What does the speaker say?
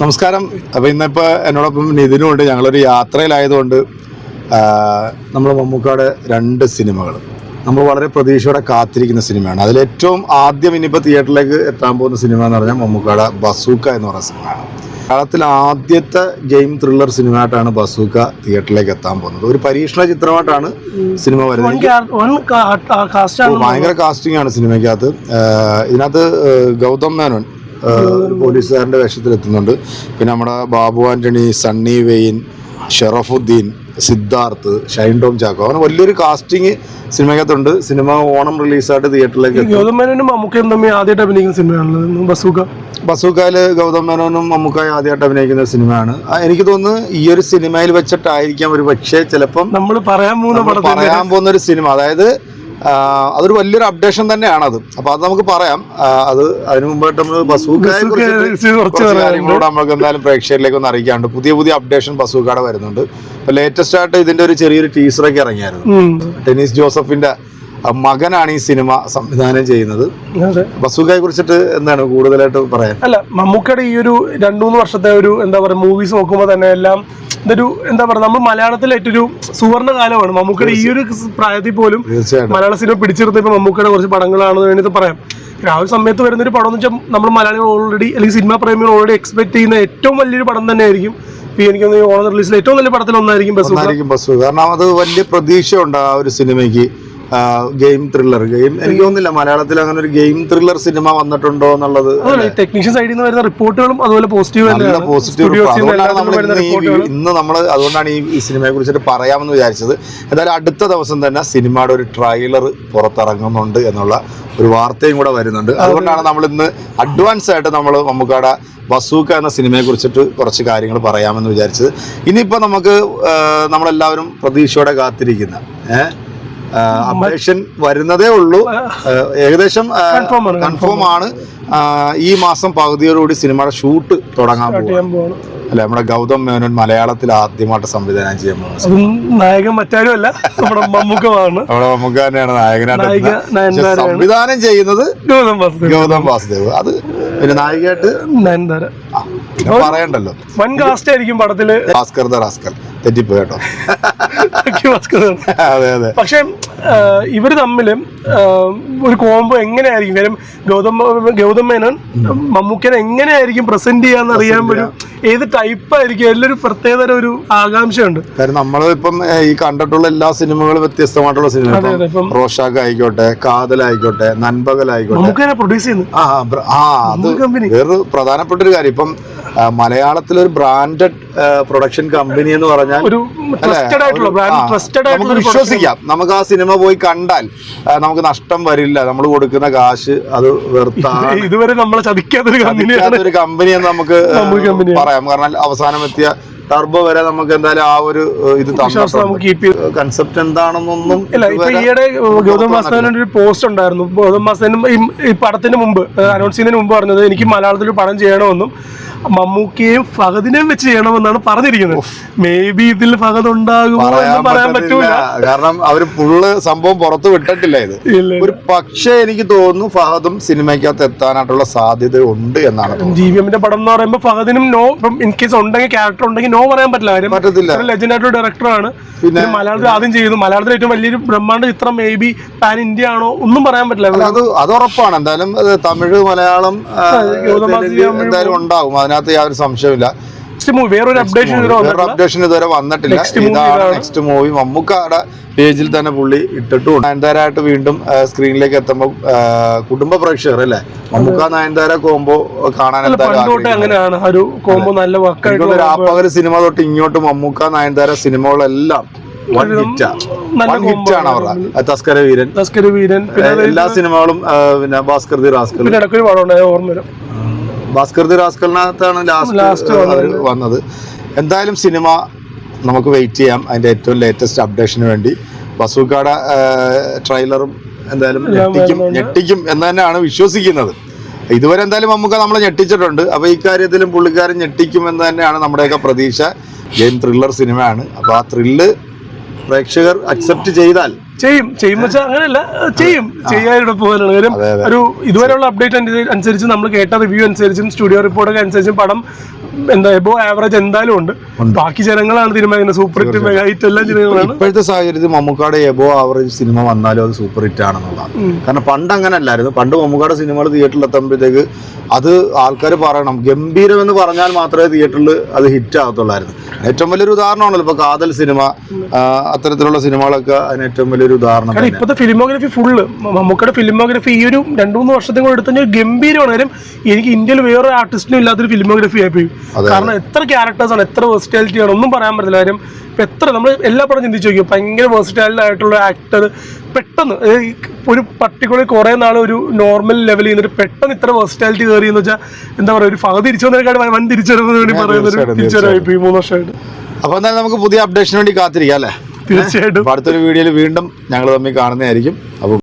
നമസ്കാരം. അപ്പോൾ ഇന്നിപ്പോൾ എന്നോടൊപ്പം നിതിനുമുണ്ട് ഞങ്ങളൊരു യാത്രയിലായതുകൊണ്ട് നമ്മൾ മമ്മൂക്കാട് രണ്ട് സിനിമകൾ നമ്മൾ വളരെ പ്രതീക്ഷയോടെ കാത്തിരിക്കുന്ന സിനിമയാണ്. അതിലേറ്റവും ആദ്യം ഇനിയിപ്പോൾ തിയേറ്ററിലേക്ക് എത്താൻ പോകുന്ന സിനിമ എന്ന് പറഞ്ഞാൽ മമ്മൂക്കാട് ബസൂക്ക എന്ന് പറയുന്ന സിനിമയാണ്. മലയാളത്തിൽ ആദ്യത്തെ ഗെയിം ത്രില്ലർ സിനിമയായിട്ടാണ് ബസൂക്ക തിയേറ്ററിലേക്ക് എത്താൻ പോകുന്നത്. ഒരു പരീക്ഷണ ചിത്രമായിട്ടാണ് സിനിമ വരുന്നത്. ഭയങ്കര കാസ്റ്റിംഗ് ആണ് സിനിമയ്ക്കകത്ത്. ഇതിനകത്ത് ഗൗതം മേനോൻ ആഹ് വേഷത്തിലെത്തുന്നുണ്ട് പോലീസുകാരന്റെ വേഷത്തിൽ എത്തുന്നുണ്ട് പിന്നെ നമ്മുടെ ബാബു ആന്റണി സണ്ണി വെയിൻ ഷെറഫുദ്ദീൻ സിദ്ധാർത്ഥ് ഷൈൻ ടോം ചാക്കോ. അങ്ങനെ വലിയൊരു കാസ്റ്റിംഗ് സിനിമയ്ക്കകത്തുണ്ട്. സിനിമ ഓണം റിലീസായിട്ട് തിയേറ്ററിലേക്ക് ഗൗതം മേനോനും മമ്മൂക്കയും തമ്മിൽ ആദ്യമായിട്ട് അഭിനയിക്കുന്ന ബസൂക്ക. ബസൂക്കാൽ ഗൗതം മേനോനും മമ്മൂക്കായി ആദ്യമായിട്ട് അഭിനയിക്കുന്ന സിനിമയാണ്. എനിക്ക് തോന്നുന്നു ഈ ഒരു സിനിമയിൽ വെച്ചിട്ടായിരിക്കാം ഒരു പക്ഷേ ചിലപ്പം നമ്മൾ പറയാൻ പോകുന്ന പറയാൻ പോകുന്ന ഒരു സിനിമ. അതായത് അതൊരു വലിയൊരു അപ്ഡേഷൻ തന്നെയാണത്. അപ്പൊ അത് നമുക്ക് പറയാം. അത് അതിനു മുമ്പായിട്ട് നമ്മൾ ബസൂക്കയെ കുറച്ച്. കാര്യങ്ങളോട് നമുക്ക് എന്തായാലും പ്രേക്ഷകരിലേക്ക് ഒന്ന് അറിയിക്കാണ്ട് പുതിയ പുതിയ അപ്ഡേഷൻ ബസൂക്കാടെ വരുന്നുണ്ട്. അപ്പോൾ ലേറ്റസ്റ്റ് ആയിട്ട് ഇതിന്റെ ഒരു ചെറിയൊരു ടീസറൊക്കെ ഇറങ്ങിയായിരുന്നു. ടെനീസ് ടെന്നീസ് ജോസഫിന്റെ മകനാണ് ഈ സിനിമ സംവിധാനം ചെയ്യുന്നത്. ബസൂക്കയെ കുറിച്ചിട്ട് എന്താണ് കൂടുതലായിട്ട് പറയാൻ? അല്ല മമ്മൂക്കയുടെ ഈ ഒരു രണ്ടുമൂന്ന് വർഷത്തെ ഒരു എന്താ പറയുക മൂവീസ് നോക്കുമ്പോൾ തന്നെ എല്ലാം ഇതൊരു എന്താ പറയുക നമ്മൾ മലയാളത്തിലെ ഏറ്റൊരു സുവർണ കാലമാണ് മമ്മൂക്കയുടെ ഈ ഒരു പ്രായത്തിൽ പോലും മലയാള സിനിമ പിടിച്ചെടുത്തപ്പോൾ മമ്മൂക്കയുടെ കുറച്ച് പടങ്ങളാണെന്ന് വേണ്ടി പറയാം. ആ ഒരു സമയത്ത് വരുന്ന ഒരു പടം എന്ന് വെച്ചാൽ നമ്മൾ മലയാളികൾ ഓൾറെഡി അല്ലെങ്കിൽ സിനിമാ പ്രേമികൾ ഓൾറെഡി എക്സ്പെക്ട് ചെയ്യുന്ന ഏറ്റവും വലിയൊരു പടം തന്നെയായിരിക്കും. എനിക്ക് ഓണം റിലീസിൽ ഏറ്റവും നല്ല പടത്തിൽ ഒന്നായിരിക്കും ബസ് കാരണം അത് വലിയ പ്രതീക്ഷയുണ്ട് ആ ഒരു സിനിമയ്ക്ക്. ഗെയിം ത്രില്ലർ ഗെയിം എനിക്ക് തോന്നുന്നില്ല മലയാളത്തിൽ അങ്ങനെ ഒരു ഗെയിം ത്രില്ലർ സിനിമ വന്നിട്ടുണ്ടോ എന്നുള്ളത് ടെക്നീഷ്യൻ സൈഡിൽ നിന്ന് വരുന്ന റിപ്പോർട്ടുകളും അതുപോലെ പോസിറ്റീവ് പോസിറ്റീവ് അതുകൊണ്ടാണ് നമ്മൾ ഇന്ന് നമ്മൾ അതുകൊണ്ടാണ് ഈ ഈ സിനിമയെ കുറിച്ചിട്ട് പറയാമെന്ന് വിചാരിച്ചത്. എന്തായാലും അടുത്ത ദിവസം തന്നെ സിനിമയുടെ ഒരു ട്രെയിലർ പുറത്തിറങ്ങുന്നുണ്ട് എന്നുള്ള ഒരു വാർത്തയും കൂടെ വരുന്നുണ്ട്. അതുകൊണ്ടാണ് നമ്മൾ ഇന്ന് അഡ്വാൻസ് ആയിട്ട് നമ്മൾ മമ്മൂക്കാട ബസൂക്ക എന്ന സിനിമയെ കുറിച്ചിട്ട് കുറച്ച് കാര്യങ്ങൾ പറയാമെന്ന് വിചാരിച്ചത്. ഇനിയിപ്പോൾ നമുക്ക് നമ്മളെല്ലാവരും പ്രതീക്ഷയോടെ കാത്തിരിക്കുന്ന ഏഹ് അപ്ഡേഷൻ വരുന്നതേ ഉള്ളൂ. ഏകദേശം കൺഫേം ആണ് ഈ മാസം പകുതിയോടുകൂടി സിനിമയുടെ ഷൂട്ട് തുടങ്ങാൻ പോകും അല്ലെ നമ്മുടെ ഗൗതം മേനോൻ മലയാളത്തിൽ ആദ്യമായിട്ട് സംവിധാനം ചെയ്യാൻ പോകുന്നത് നായകൻ മറ്റാരും അല്ല നമ്മുടെ മമ്മൂക്കമാണ്. നമ്മുടെ നമുക്ക് തന്നെയാണ് നായകനായിട്ട് സംവിധാനം ചെയ്യുന്നത് ഗൗതം വാസുദേവ് ഗൗതം വാസുദേവ്. അത് പിന്നെ നായികയായിട്ട് നയൻതാര. പറയണ്ടല്ലോ. വൻ കാസ്റ്റ് ആയിരിക്കും പടത്തിൽ. ഭാസ്കർ ദ തെറ്റിപ്പോയി കേട്ടോ. അതെ അതെ. പക്ഷെ ഇവർ തമ്മിൽ ഒരു കോംബോ എങ്ങനെയായിരിക്കും? കാര്യം ഗൗതം ഗൗതം മേനോൻ മമ്മൂക്കനെ എങ്ങനെയായിരിക്കും പ്രസന്റ് ചെയ്യാന്ന് അറിയാൻ ഒരു ഏത് ടൈപ്പ് ആയിരിക്കും? എല്ലാവരും പ്രത്യേകതര ഒരു ആകാംക്ഷയുണ്ട്. കാരണം നമ്മൾ ഇപ്പം ഈ കണ്ടിട്ടുള്ള എല്ലാ സിനിമകളും വ്യത്യസ്തമായിട്ടുള്ള സിനിമ റോഷാക്ക് ആയിക്കോട്ടെ കാതലായിക്കോട്ടെ നൻപകലായിക്കോട്ടെ. പ്രൊഡ്യൂസ് ചെയ്യുന്നു. ആ അത് വേറൊരു പ്രധാനപ്പെട്ട ഒരു കാര്യം. ഇപ്പം മലയാളത്തിലൊരു ഒരു ബ്രാൻഡഡ് പ്രൊഡക്ഷൻ കമ്പനി എന്ന് പറഞ്ഞാൽ ഒരു ട്രസ്റ്റഡ് ആയിട്ടുള്ള ബ്രാൻഡ് ട്രസ്റ്റഡ് നമുക്ക് ആയിട്ടുള്ള വിശ്വസിക്കാം. നമുക്ക് ആ സിനിമ പോയി കണ്ടാൽ നമുക്ക് നഷ്ടം വരില്ല. നമ്മൾ കൊടുക്കുന്ന കാശ് അത് വെറുതെ. ഇതുവരെ നമ്മളെ ചതിക്കാത്തൊരു കമ്പനിയാണ് ഒരു കമ്പനി എന്ന് നമുക്ക്. പറയാം. കാരണം അവസാനം എത്തിയ ടർബോ വരെ നമുക്ക് എന്തായാലും ആ ഒരു ഇത് കൺസെപ്റ്റ് എന്താണെന്നൊന്നും ഇല്ല ഇപ്പൊ ഈയിടെ ഗൗതം വാസുദേവന്റെ ഒരു പോസ്റ്റ് ഉണ്ടായിരുന്നു. ഗൗതം വാസുദേവനും ഈ- പടത്തിന് മുമ്പ് അനൗൺസ് ചെയ്യുന്നതിന് മുമ്പ് പറഞ്ഞത് എനിക്ക് മലയാളത്തിൽ പടം ചെയ്യണമെന്നും മമ്മൂക്കയും ഫഹദിനെയും വെച്ച് ചെയ്യണമെന്നാണ് പറഞ്ഞിരിക്കുന്നത്. മേ ബി ഇതിൽ ഫഹദ് ഉണ്ടാകുമോ പറയാൻ എന്ന് പറയാൻ പറ്റത്തില്ല. പറ്റൂല. കാരണം അവർ ഫുള്ള് സംഭവം പുറത്ത് വിട്ടിട്ടില്ല ഇത്. ഒരു പക്ഷേ എനിക്ക് തോന്നുന്നു ഫഹദും സിനിമയ്ക്കകത്ത് എത്താനായിട്ടുള്ള സാധ്യത ഉണ്ട് എന്നാണ് ജി വി എമ്മിന്റെ പടം എന്ന് പറയുമ്പോൾ ഫഹദിനും നോ ഇൻ കേസ് ഉണ്ടെങ്കിൽ ക്യാരക്ടർ ഉണ്ടെങ്കിൽ നോ പറയാൻ പറ്റില്ല കാര്യം. പറ്റത്തില്ല. ലെജൻഡ് ആയിട്ടുള്ള ഡയറക്ടറാണ് പിന്നെ മലയാളത്തിൽ ആദ്യം ചെയ്തു. മലയാളത്തിൽ ഏറ്റവും വലിയൊരു ബ്രഹ്മാണ്ട ചിത്രം മേ ബി പാൻ ഇന്ത്യ ആണോ ഒന്നും പറയാൻ പറ്റില്ല. അത് അത് ഉറപ്പാണ്. എന്തായാലും തമിഴ് മലയാളം എന്തായാലും ഉണ്ടാകും. അതിനകത്ത് യാതൊരു സംശയമില്ല വേറൊരു അപ്ഡേഷൻ ഇതുവരെ വന്നിട്ടില്ല. ഇതാണ്. നെക്സ്റ്റ് മൂവി മമ്മൂക്കാടെ പേജിൽ തന്നെ പുള്ളി ഇട്ടിട്ടും നയൻതാരായിട്ട് വീണ്ടും സ്ക്രീനിലേക്ക് എത്തുമ്പോൾ കുടുംബ പ്രേക്ഷകർ അല്ലേ? മമ്മൂക്ക നയൻതാര കോംബോ കാണാൻ എന്തായാലും കോമ്പോ രാപ്പകൽ സിനിമ തൊട്ട് ഇങ്ങോട്ട് മമ്മൂക്ക നയൻതാര സിനിമകളെല്ലാം വൺ ഹിറ്റാണ് അവരുടെ. തസ്കര വീരൻ. തസ്കര വീരൻ. എല്ലാ സിനിമകളും പിന്നെ ഭാസ്കർ ദി റാസ്കർ ഓർമ്മ ഭാസ്കർ ദി റാസ്കലിനകത്താണ് ലാസ്റ്റ് വന്നത്. എന്തായാലും സിനിമ നമുക്ക് വെയിറ്റ് ചെയ്യാം. അതിന്റെ ഏറ്റവും ലേറ്റസ്റ്റ് അപ്ഡേഷന് വേണ്ടി. വസുക്കാട ട്രെയിലറും എന്തായാലും ഞെട്ടിക്കും ഞെട്ടിക്കും എന്ന് തന്നെയാണ് വിശ്വസിക്കുന്നത്. ഇതുവരെ എന്തായാലും നമുക്ക് നമ്മളെ ഞെട്ടിച്ചിട്ടുണ്ട്. അപ്പോൾ ഈ കാര്യത്തിലും പുള്ളിക്കാരൻ ഞെട്ടിക്കും എന്ന് തന്നെയാണ് നമ്മുടെയൊക്കെ പ്രതീക്ഷ. ഗെയിം ത്രില്ലർ സിനിമയാണ്. അപ്പോൾ ആ ത്രില്ല് പ്രേക്ഷകർ അക്സെപ്റ്റ് ചെയ്താൽ ചെയ്യും. ചെയ്യും വെച്ചാൽ അങ്ങനെയല്ല. ചെയ്യും. ചെയ്യാനിവിടെ പോകാനാണ് കാര്യം. ഒരു ഇതുവരെയുള്ള അപ്ഡേറ്റ് അനുസരിച്ച് നമ്മൾ കേട്ട റിവ്യൂ അനുസരിച്ചും സ്റ്റുഡിയോ റിപ്പോർട്ടൊക്കെ അനുസരിച്ചും പടം എന്താ എബോ ആവറേജ് എന്തായാലും ഉണ്ട്. ബാക്കി ജനങ്ങളാണ് തീരുമാനിക്കുന്നത് സൂപ്പർ ഹിറ്റ് മെഗാ ഹിറ്റ് എല്ലാം ജനങ്ങളാണ്. ഇപ്പോഴത്തെ സാഹചര്യത്തിൽ മമ്മൂക്കാട് എബോ ആവറേജ് സിനിമ വന്നാലും അത് സൂപ്പർ ഹിറ്റ് ആണെന്നുള്ളതാണ്. കാരണം പണ്ട് അങ്ങനെ അല്ലായിരുന്നു പണ്ട് മമ്മൂക്കാട് സിനിമകൾ തിയേറ്ററിൽ എത്തുമ്പോഴത്തേക്ക് അത് ആൾക്കാർ പറയണം. ഗംഭീരം എന്ന് പറഞ്ഞാൽ മാത്രമേ തിയേറ്ററിൽ അത് ഹിറ്റ് ആകത്തുള്ളായിരുന്നു. ഏറ്റവും വലിയൊരു ഉദാഹരണമാണല്ലോ ഇപ്പൊ കാതൽ സിനിമ അത്തരത്തിലുള്ള സിനിമകളൊക്കെ അതിന് ഏറ്റവും വലിയൊരു ഉദാഹരണം ഇപ്പോഴത്തെ ഫിലിമോഗ്രഫി ഫുള്ള് മമ്മൂക്കയുടെ ഫിലിമോഗ്രഫി ഈ ഒരു രണ്ടു മൂന്ന് വർഷത്തെ കൂടെ എടുത്തു കഴിഞ്ഞാൽ ഗംഭീരമാണ്. കാര്യം എനിക്ക് ഇന്ത്യയിൽ വേറെ ആർട്ടിസ്റ്റിനും ഇല്ലാത്തൊരു ഫിലിമോഗ്രഫി ആയിപ്പോയി. കാരണം എത്ര ക്യാരക്ടേഴ്സ് ആണ് എത്ര വെർസിറ്റാലിറ്റി ആണ് ഒന്നും പറയാൻ പറ്റില്ല കാര്യം ഇപ്പൊ എത്ര നമ്മൾ എല്ലാ പടം ചിന്തിച്ചു നോക്കിയോ ഭയങ്കര വേഴ്സിറ്റാലിറ്റി ആയിട്ടുള്ള ആക്ടർ പെട്ടെന്ന് ഒരു പർട്ടിക്കുലർ കുറെ നാൾ ഒരു നോർമൽ ലെവലിൽ നിന്നിട്ട് പെട്ടെന്ന് ഇത്ര വേഴ്സിറ്റാലിറ്റി കയറി എന്ന് വെച്ചാൽ എന്താ പറയുക ഒരു ഫഹ തിരിച്ചു വന്നതിനെക്കാട് വൻ തിരിച്ചറിവ് വേണ്ടി പറയുന്ന ഒരു തീർച്ചയായിട്ടും, ഈ മൂന്ന് വർഷമായിട്ട്. അപ്പോൾ എന്തായാലും നമുക്ക് പുതിയ അപ്ഡേഷന് വേണ്ടി കാത്തിരിക്കാം അല്ലേ? തീർച്ചയായിട്ടും. അടുത്തൊരു വീഡിയോയിൽ വീണ്ടും ഞങ്ങൾ തമ്മിൽ കാണുന്നതായിരിക്കും. അപ്പോൾ